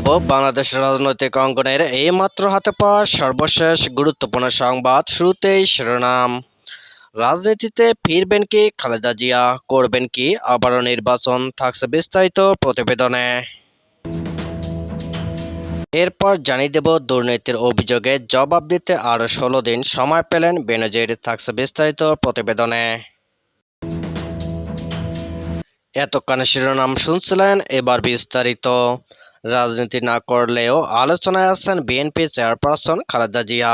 দেব বাংলাদেশের রাজনৈতিক অঙ্গনের এই মাত্র হাতে পাওয়া সর্বশেষ গুরুত্বপূর্ণ সংবাদ শুরুতেই শিরোনাম। রাজনীতিতে ফিরবেন কি খালেদা জিয়া, করবেন কি আবারও নির্বাচন থাকছে বিস্তারিত প্রতিবেদনে। এরপর জানিয়ে দেব দুর্নীতির অভিযোগে জবাব দিতে আরও ষোলো দিন সময় পেলেন বেনজির, থাকছে বিস্তারিত প্রতিবেদনে। এতক্ষণ শিরোনাম শুনছিলেন এবার বিস্তারিত। রাজনীতি না করলেও আলোচনায় আসছেন বিএনপি চেয়ারপারসন খালেদা জিয়া।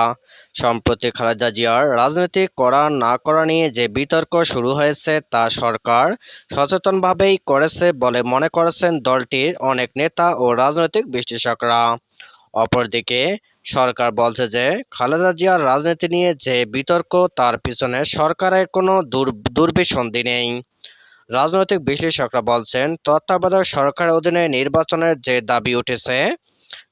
সম্প্রতি খালেদা জিয়ার রাজনীতি করা না করা নিয়ে যে বিতর্ক শুরু হয়েছে তা সরকার সচেতনভাবেই করেছে বলে মনে করেছেন দলটির অনেক নেতা ও রাজনৈতিক বিশ্লেষকরা। অপরদিকে সরকার বলছে যে, খালেদা জিয়ার রাজনীতি নিয়ে যে বিতর্ক তার পিছনে সরকারের কোনো দুর, দুর্বিসন্ধি নেই। রাজনৈতিক বিশ্লেষকরা বলছেন, তত্ত্বাবধায়ক সরকারের অধীনে নির্বাচনের যে দাবি উঠেছে,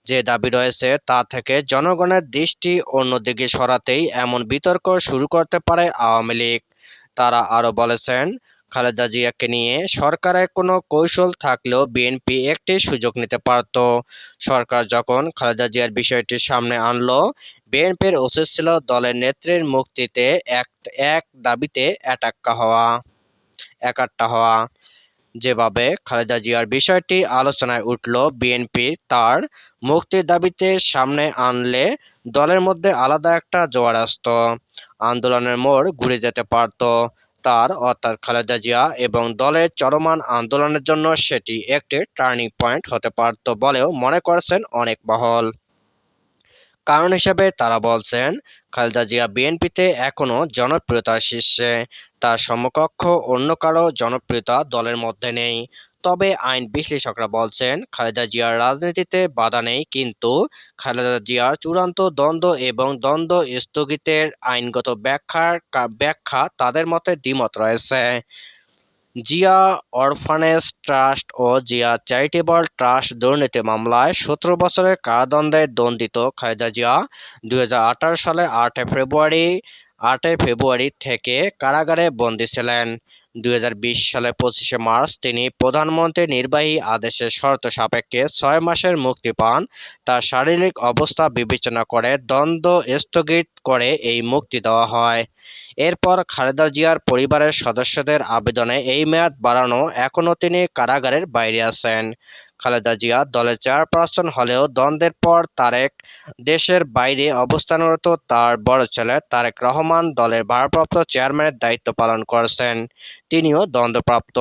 যে দাবি রয়েছে তা থেকে জনগণের দৃষ্টি অন্যদিকে সরাতেই এমন বিতর্ক শুরু করতে পারে আওয়ামী লীগ। তারা আরও বলেছেন, খালেদা জিয়াকে নিয়ে সরকারের কোনো কৌশল থাকলেও বিএনপি একটি সুযোগ নিতে পারত। সরকার যখন খালেদা জিয়ার বিষয়টি সামনে আনলো, বিএনপির উচিত ছিল দলের নেত্রীর মুক্তিতে এক এক দাবিতে একাট্টা হওয়া। একাট্টা হওয়া যেভাবে খালেদা জিয়ার বিষয়টি আলোচনায় উঠল, বিএনপি তার মুক্তির দাবিতে সামনে আনলে দলের মধ্যে আলাদা একটা জোয়ার আসত। আন্দোলনের মোড় ঘুরে যেতে পারত। তার অর্থাৎ খালেদা জিয়া এবং দলের চলমান আন্দোলনের জন্য সেটি একটি টার্নিং পয়েন্ট হতে পারত বলেও মনে করছেন অনেক মহল। কারণ হিসেবে তারা বলছেন, খালেদা জিয়া বিএনপিতে এখনও জনপ্রিয়তার শীর্ষে। তার সমকক্ষ অন্য কারও জনপ্রিয়তা দলের মধ্যে নেই। তবে আইন বিশ্লেষকরা বলছেন, খালেদা জিয়ার রাজনীতিতে বাধা নেই, কিন্তু খালেদা জিয়ার চূড়ান্ত দ্বন্দ্ব এবং দ্বন্দ্ব স্থগিতের আইনগত ব্যাখ্যার ব্যাখ্যা তাদের মতে দ্বিমত রয়েছে। জিয়া অরফানেজ ট্রাস্ট ও জিয়া চ্যারিটেবল ট্রাস্ট দুর্নীতি মামলায় সতেরো বছরের কারাদণ্ডে দণ্ডিত খায়দা জিয়া দুই হাজার আঠারো সালে আটই ফেব্রুয়ারি আটই ফেব্রুয়ারি থেকে কারাগারে বন্দী ছিলেন। দু হাজার বিশ সালে পঁচিশে মার্চ তিনি প্রধানমন্ত্রীর নির্বাহী আদেশের শর্ত সাপেক্ষে ছয় মাসের মুক্তি পান। তার শারীরিক অবস্থা বিবেচনা করে দ্বন্দ্ব স্থগিত করে এই মুক্তি দেওয়া হয়। এরপর খালেদা জিয়ার পরিবারের সদস্যদের আবেদনে এই মেয়াদ বাড়ানো এখনও তিনি কারাগারের বাইরে আছেন। খালেদা জিয়া দলের চেয়ারপারসন হলেও দ্বন্দ্বের পর তারেক দেশের বাইরে অবস্থানরত তার বড় ছেলে তারেক রহমান দলের ভারপ্রাপ্ত চেয়ারম্যানের দায়িত্ব পালন করেছেন। তিনিও দ্বন্দ্বপ্রাপ্ত।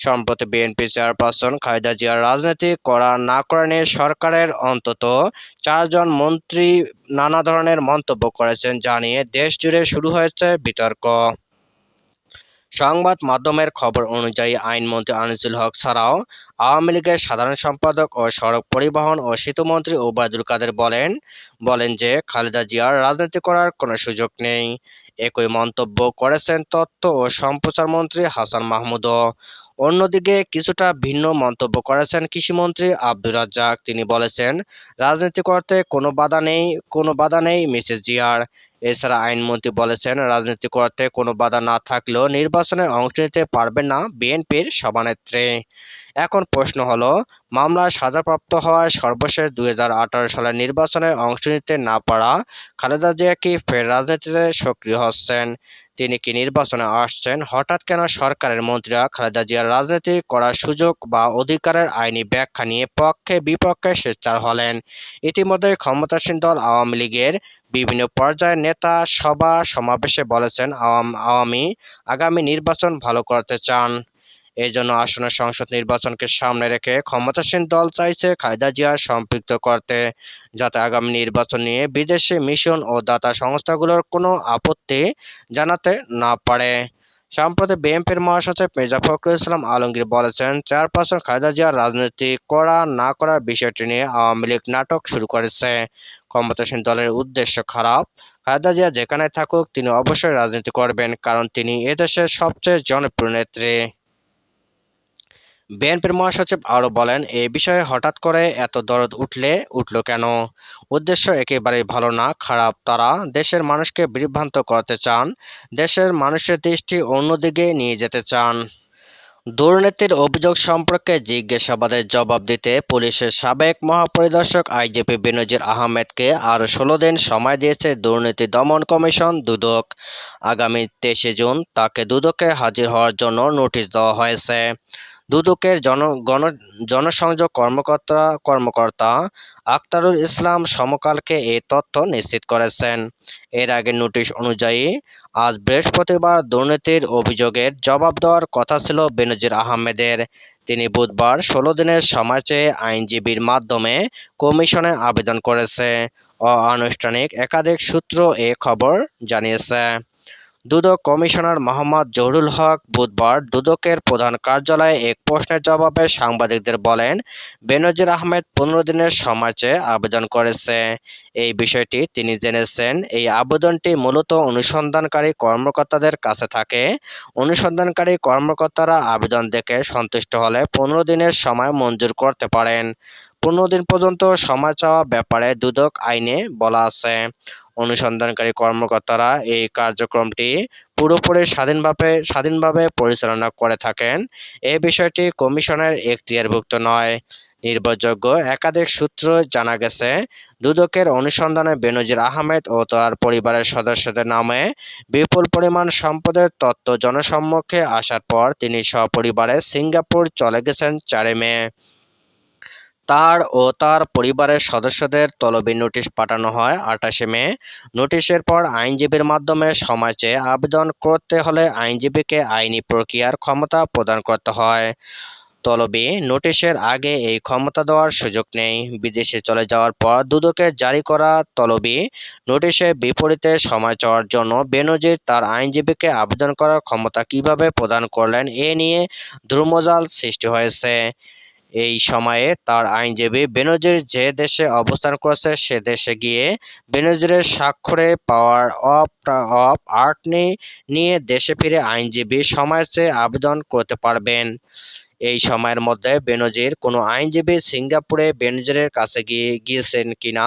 সম্প্রতি বিএনপি চেয়ারপারসন খালেদা জিয়ার রাজনীতি করা না করা নিয়ে সরকারের অন্তত চারজন মন্ত্রী নানা ধরনের মন্তব্য করেছেন, জানিয়ে দেশ জুড়ে শুরু হয়েছে বিতর্ক। সংবাদ মাধ্যমের খবর অনুযায়ী আইনমন্ত্রী আনিসুল হক ছাড়াও আওয়ামী লীগের সাধারণ সম্পাদক ও সড়ক পরিবহন ও সেতুমন্ত্রী ওবায়দুল কাদের বলেন বলেন যে খালেদা জিয়ার রাজনীতি করার কোনো সুযোগ নেই। একই মন্তব্য করেছেন তথ্য ও সম্প্রচার মন্ত্রী হাসান মাহমুদও। অন্যদিকে কিছুটা ভিন্ন মন্তব্য করেছেন কৃষিমন্ত্রী আব্দুর রাজ্জাক। তিনি বলেছেন, রাজনীতি করতে কোনো বাধা নেই, কোনো বাধা নেই মিসেস জিয়ার। এছাড়া আইনমন্ত্রী বলেছেন, রাজনীতি করতে কোনো বাধা না থাকলেও নির্বাচনে অংশ নিতে পারবেন না বিএনপির সভানেত্রী। এখন প্রশ্ন হলো, মামলায় সাজাপ্রাপ্ত হওয়ায় সর্বশেষ দু হাজার আঠারো সালের নির্বাচনে অংশ নিতে না পারা খালেদা জিয়া কি ফের রাজনীতিতে সক্রিয় হচ্ছেন? তিনি কি নির্বাচনে আসছেন? হঠাৎ কেন সরকারের মন্ত্রীরা খালেদা জিয়ার রাজনীতি করার সুযোগ বা অধিকারের আইনি ব্যাখ্যা নিয়ে পক্ষে বিপক্ষে সোচ্চার হলেন? ইতিমধ্যে ক্ষমতাসীন দল আওয়ামী লীগের বিভিন্ন পর্যায়ের নেতা সভা সমাবেশে বলেছেন, আওয়ামী আগামী নির্বাচন ভালো করতে চান। এই জন্য আসন্ন সংসদ নির্বাচনকে সামনে রেখে ক্ষমতাসীন দল চাইছে খায়দা জিয়া সম্পৃক্ত করতে, যাতে আগামী নির্বাচন নিয়ে বিদেশি মিশন ও দাতা সংস্থাগুলোর কোনো আপত্তি জানাতে না পারে। সম্প্রতি বিএনপির মহাসচিব মির্জা ফখরুল ইসলাম আলমগীর বলেছেন চেয়ারপারসন খায়দা জিয়ার রাজনীতি করা না করার বিষয়টি নিয়ে আওয়ামী লীগ নাটক শুরু করেছে। ক্ষমতাসীন দলের উদ্দেশ্য খারাপ। খালেদা জিয়া যেখানে থাকুক, তিনি অবশ্যই রাজনীতি করবেন, কারণ তিনি এদেশের সবচেয়ে জনপ্রিয় নেত্রী। বিএনপির মহাসচিব আরও বলেন, এ বিষয়ে হঠাৎ করে এত দরদ উঠলে, উঠল কেন? উদ্দেশ্য একেবারেই ভালো না, খারাপ। তারা দেশের মানুষকে বিভ্রান্ত করতে চান, দেশের মানুষের দৃষ্টি অন্যদিকে নিয়ে যেতে চান। দুর্নীতির অভিযোগ সম্পর্কে জিজ্ঞাসাবাদের জবাব দিতে পুলিশের সাবেক মহাপরিদর্শক আইজিপি বেনজির আহমেদকে আরও ষোলো দিন সময় দিয়েছে দুর্নীতি দমন কমিশন দুদক। আগামী তেইশে জুন তাকে দুদকে হাজির হওয়ার জন্য নোটিশ দেওয়া হয়েছে। দুদকের জনসংযোগ কর্মকর্তা কর্মকর্তা আক্তারুল ইসলাম সমকালকে এই তথ্য নিশ্চিত করেছেন। এর আগে নোটিশ অনুযায়ী, আজ বৃহস্পতিবার দুর্নীতির অভিযোগের জবাব দেওয়ার কথা ছিল বেনজির আহমেদের। তিনি বুধবার ষোলো দিনের সময় চেয়ে আইনজীবীর মাধ্যমে কমিশনে আবেদন করেছে। অআনুষ্ঠানিক একাধিক সূত্র এ খবর জানিয়েছে। দুদক কমিশনার মোহাম্মদ জহুরুল হক বুধবার দুদকের প্রধান কার্যালয়ে এক প্রশ্নের জবাবে সাংবাদিকদের বলেন, বেনজির আহমেদ পনেরো দিনের সময় চেয়ে আবেদন করেছে। এই বিষয়টি তিনি জেনেছেন, এই আবেদনটি মূলত অনুসন্ধানকারী কর্মকর্তাদের কাছে থাকে। অনুসন্ধানকারী কর্মকর্তারা আবেদন দেখে সন্তুষ্ট হলে পনেরো দিনের সময় মঞ্জুর করতে পারেন। পনেরো দিন পর্যন্ত সময় চাওয়া ব্যাপারে দুদক আইনে বলা আছে। অনুসন্ধানকারী কর্মকর্তারা এই কার্যক্রমটি পুরোপুরি স্বাধীনভাবে স্বাধীনভাবে পরিচালনা করে থাকেন। এ বিষয়টি কমিশনের এখতিয়ারভুক্ত নয়। নির্ভরযোগ্য একাধিক সূত্র জানা গেছে, দুদকের অনুসন্ধানে বেনজির আহমেদ ও তার পরিবারের সদস্যদের নামে বিপুল পরিমাণ সম্পদের তত্ত্ব জনসম্মুখে আসার পর তিনি সপরিবারে সিঙ্গাপুর চলে গেছেন চারে মে। তার ও তার পরিবারের সদস্যদের তলবি নোটিশ পাঠানো হয় আটাশে মে। নোটিশের পর আইনজীবীর মাধ্যমে সময় চেয়ে আবেদন করতে হলে আইনজীবীকে আইনি প্রক্রিয়ার ক্ষমতা প্রদান করতে হয়। তলবি নোটিশের আগে এই ক্ষমতা দেওয়ার সুযোগ নেই। বিদেশে চলে যাওয়ার পর দুদকের জারি করা তলবি নোটিশের বিপরীতে সময় চাওয়ার জন্য বেনজির তার আইনজীবীকে আবেদন করার ক্ষমতা কীভাবে প্রদান করলেন এ নিয়ে ধ্রুমজাল সৃষ্টি হয়েছে। এই সময়ে তার আইনজীবী বেনজির যে দেশে অবস্থান করছে, সে দেশে গিয়ে বেনজিরের স্বাক্ষরে পাওয়ার অফ অফ আর্টনি নিয়ে দেশে ফিরে আইনজীবী চেয়ে আবেদন করতে পারবেন। এই সময়ের মধ্যে বেনজির কোনো আইনজীবী সিঙ্গাপুরে বেনজিরের কাছে গিয়ে গিয়েছেন কিনা,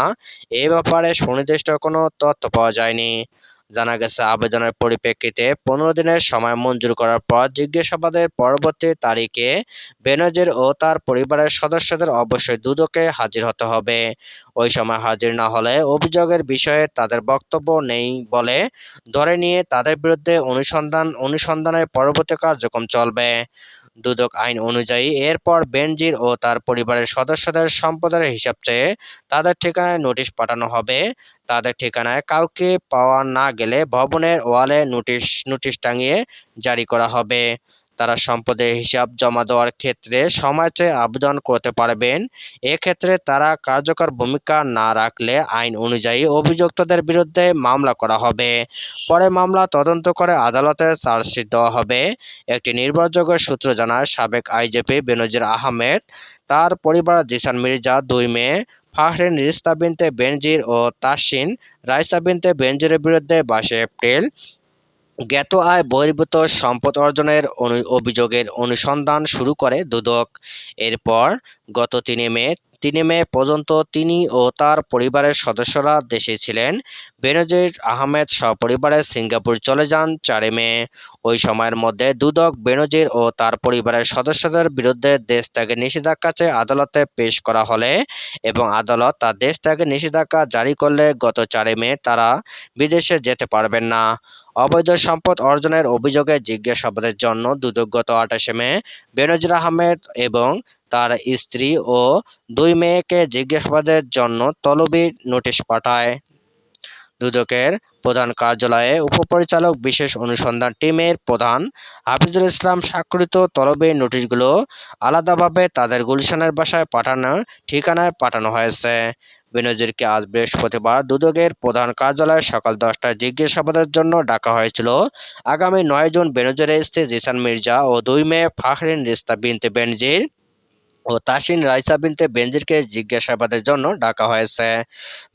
এ ব্যাপারে সুনির্দিষ্ট কোনো তথ্য পাওয়া যায়নি। জানা গেছে, আবেদনের পরিপ্রেক্ষিতে পনেরো দিনের সময় মঞ্জুর করার পর জিজ্ঞাসাবাদের পরবর্তী তারিখে বেনজির ও তার পরিবারের সদস্যদের অবশ্যই দুদকে হাজির হতে হবে। ওই সময় হাজির না হলে অভিযোগের বিষয়ে তাদের বক্তব্য নেই বলে ধরে নিয়ে তাদের বিরুদ্ধে অনুসন্ধান, অনুসন্ধানের পরবর্তী কার্যক্রম চলবে। দুদক আইন অনুযায়ী এরপর বেনজির ও তার পরিবারের সদস্যদের সম্পদের হিসাব চেয়ে তাদের ঠিকানায় নোটিশ পাঠানো হবে। তাদের ঠিকানায় কাউকে পাওয়া না গেলে ভবনের ওয়ালে নোটিশ নোটিশ টাঙিয়ে জারি করা হবে। তারা সম্পদের হিসাব জমা দেওয়ার ক্ষেত্রে সময় চেয়ে আবেদন করতে পারবেন। এক্ষেত্রে তারা কার্যকর ভূমিকা না রাখলে আইন অনুযায়ী অভিযুক্তদের বিরুদ্ধে মামলা করা হবে। পরে মামলা তদন্ত করে আদালতে চার্জশিট দেওয়া হবে। একটি নির্ভরযোগ্য সূত্র জানায়, সাবেক আইজিপি বেনজির আহমেদ, তার পরিবার জিসান মির্জা দুই মেয়ে, ফাহরিন রিস্তা বিনতে বেনজির ও তাসিন রাইসা বিনতে বেনজিরের বিরুদ্ধে বাইশে এপ্রিল জ্ঞাত আয় বহির্ভূত সম্পদ অর্জনের অভিযোগের অনুসন্ধান শুরু করে দুদক। এরপর গত তিনে মে তিনে মে পর্যন্ত তিনি ও তার পরিবারের সদস্যরা দেশে ছিলেন। বেনজির আহমেদ সপরিবারে সিঙ্গাপুর চলে যান চারে মে। ওই সময়ের মধ্যে দুদক বেনজির ও তার পরিবারের সদস্যদের বিরুদ্ধে দেশ ত্যাগের নিষেধাজ্ঞা চেয়ে আদালতে পেশ করা হলে এবং আদালত তার দেশ ত্যাগের নিষেধাজ্ঞা জারি করলে গত চারে মে তারা বিদেশে যেতে পারবেন না। অবৈধ সম্পদ অর্জনের অভিযোগে জিজ্ঞাসাবাদের জন্য দুদক গত আঠাশে মে বেনজির আহমেদ এবং তার স্ত্রী ও দুই মেয়েকে জিজ্ঞাসাবাদের জন্য তলবি নোটিশ পাঠায়। দুদকের প্রধান কার্যালয়ে উপপরিচালক বিশেষ অনুসন্ধান টিমের প্রধান হাফিজুল ইসলাম স্বাক্ষরিত তলবি নোটিশগুলো আলাদাভাবে তাদের গুলশানের বাসায় পাঠানোর ঠিকানায় পাঠানো হয়েছে। বেনজিরকে আজ বৃহস্পতিবার দুদকের প্রধান কার্যালয়ে সকাল দশটায় জিজ্ঞাসাবাদের জন্য ডাকা হয়েছিল। আগামী নয় জুন বেনজিরের স্ত্রী জিসান মির্জা ও দুই মেয়ে ফাহরিন রিস্তা বিনতে বেনজির ও তাসিন রাইসা বিনতে বেনজিরকে জিজ্ঞাসাবাদের জন্য ডাকা হয়েছে।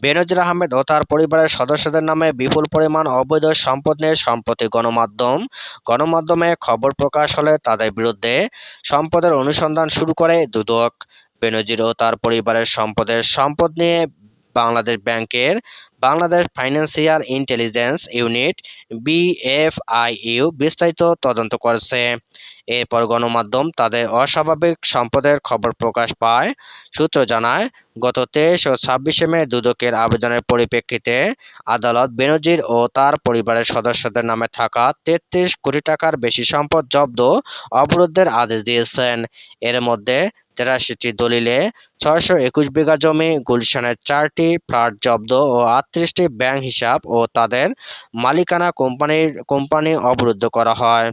বেনজির আহমেদ ও তার পরিবারের সদস্যদের নামে বিপুল পরিমাণ অবৈধ সম্পদ নিয়ে সম্প্রতি গণমাধ্যম, গণমাধ্যমে খবর প্রকাশ হলে তাদের বিরুদ্ধে সম্পদের অনুসন্ধান শুরু করে দুদক। বেনজির ও তার পরিবারের সম্পদের সম্পদ নিয়ে বাংলাদেশ ব্যাংকের Bangladesh financial intelligence unit BFIU বিস্তারিত তদন্ত করেছে। এরপর গণমাধ্যম তাদের অস্বাভাবিক সম্পদের খবর প্রকাশ পায়। সূত্র জানায়, গত তেইশ ও ছাব্বিশে মে দুদকের আবেদনের পরিপ্রেক্ষিতে আদালত বেনজির ও তার পরিবারের সদস্যদের নামে থাকা তেত্রিশ কোটি টাকার বেশি সম্পদ জব্দ অবরোধের আদেশ দিয়েছেন। এর মধ্যে তেরাশিটি দলিলে ছয়শো একুশ বিঘা জমি গুলশানের চারটি ফ্ল্যাট জব্দ ও আটত্রিশটি ব্যাংক হিসাব ও তাদের মালিকানা কোম্পানির কোম্পানি অবরুদ্ধ করা হয়।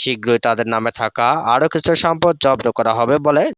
শীঘ্রই তাদের নামে থাকা আরও কিছু সম্পদ জব্দ করা হবে বলে